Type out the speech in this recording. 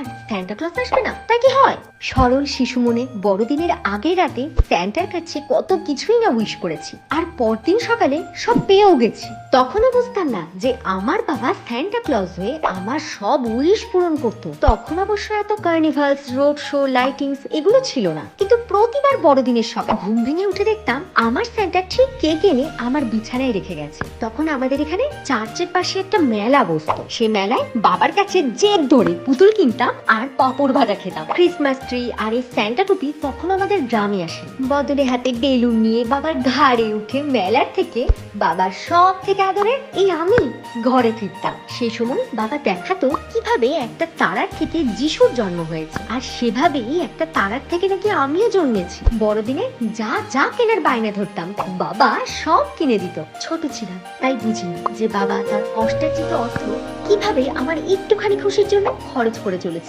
আর Santa class আসবে না তাই কি হয়? সরল শিশু মনে বড়দিনের আগের রাতে স্যান্টার কাছে কত কিছুই না উইশ করেছি। আর পরদিন সকালে সব পেয়েও গেছি। তখনও বুঝতাম না যে আমার বাবা স্যান্টা ক্লজ হয়ে আমার সব উইশ পূরণ করতো। তখন অবশ্য এত কার্নিভালস রোড শো লাইটিংস এগুলো ছিল না। কিন্তু প্রতিবার বড়দিনের সকাল ঘুম ভেঙে উঠে দেখতাম আমার স্যান্টা ঠিক কেক এনে আমার বিছানায় রেখে গেছে। তখন আমাদের এখানে চার্চের পাশে একটা মেলা বসতো। সে মেলায় বাবার কাছে জেদ ধরে পুতুল কিনতাম আর পাপড় ভাজা খেতাম। ক্রিসমাস ট্রি আর এই স্যান্টা টুপি তখন আমাদের গ্রামে আসে। বদলে হাতে বেলুন নিয়ে বাবার ঘাড়ে উঠে মেলার থেকে বাবার সব থেকে আদরের এই আমি ঘরে ফিরতাম। সেই সময় বাবা দেখাতো কীভাবে একটা তারার থেকে যিশুর জন্ম হয়েছে। আর সেভাবেই একটা তারার থেকে নাকি আমিও জন্মেছি। বড়দিনে যা যা কেনার বায়না ধরতাম, বাবা সব কিনে দিত। ছোট ছিলাম, তাই বুঝিনি যে বাবা তার কষ্টার্জিত অর্থ কীভাবে আমার একটুখানি খুশির জন্য খরচ করে চলেছে।